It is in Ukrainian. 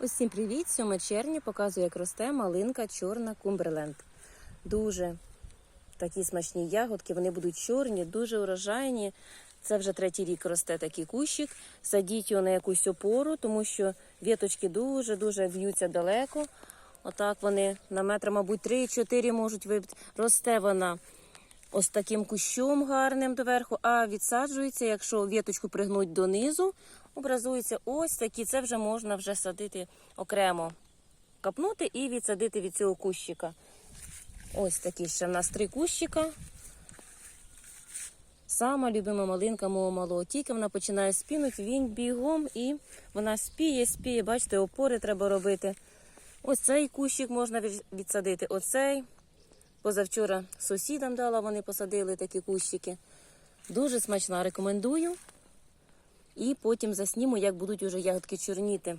Усім привіт! 7 червня показую, як росте малинка чорна Кумберленд. Дуже такі смачні ягодки, вони будуть чорні, дуже урожайні. Це вже третій рік росте такий кущик. Садіть його на якусь опору, тому що віточки дуже-дуже в'ються далеко. Отак вони на метр, мабуть, 3-4 можуть вибити. Росте вона ось таким кущом гарним доверху, а відсаджується, якщо віточку пригнуть донизу, образується ось такі. Це вже можна вже садити окремо, капнути і відсадити від цього кущика. Ось такі ще в нас три кущика. Сама любима малинка мого малого. Тільки вона починає спінути, він бігом і вона спіє, спіє. Бачите, опори треба робити. Ось цей кущик можна відсадити. Оцей. Позавчора сусідам дала, вони посадили такі кущики. Дуже смачна, рекомендую. І потім засніму, як будуть уже ягодки чорніти.